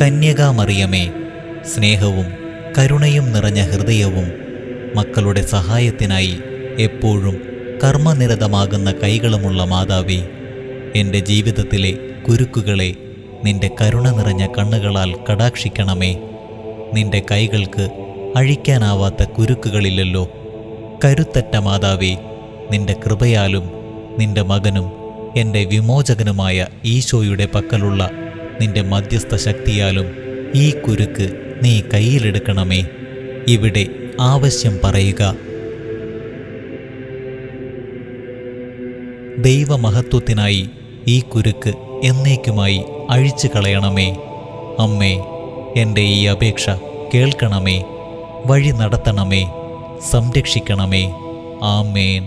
കന്യകാമറിയമേ സ്നേഹവും കരുണയും നിറഞ്ഞ ഹൃദയവും മക്കളുടെ സഹായത്തിനായി എപ്പോഴും കർമ്മനിരതമാകുന്ന കൈകളുമുള്ള മാതാവേ എന്റെ ജീവിതത്തിലെ കുരുക്കുകളെ നിന്റെ കരുണ നിറഞ്ഞ കണ്ണുകളാൽ കടാക്ഷിക്കണമേ. നിന്റെ കൈകൾക്ക് അഴിക്കാനാവാത്ത കുരുക്കുകളില്ലല്ലോ. കരുത്തറ്റ മാതാവേ നിന്റെ കൃപയാലും നിന്റെ മകനും എന്റെ വിമോചകനുമായ ഈശോയുടെ പക്കലുള്ള നിന്റെ മധ്യസ്ഥ ശക്തിയാലും ഈ കുരുക്ക് നീ കയ്യിലെടുക്കണമേ. ഇവിടെ ആവശ്യം പറയുക. ദൈവമഹത്വത്തിനായി ഈ കുരുക്ക് എന്നേക്കുമായി അഴിച്ചു കളയണമേ. അമ്മേ എന്റെ ഈ അപേക്ഷ കേൾക്കണമേ. വഴി നടത്തണമേ. സംരക്ഷിക്കണമേ. ആമേൻ.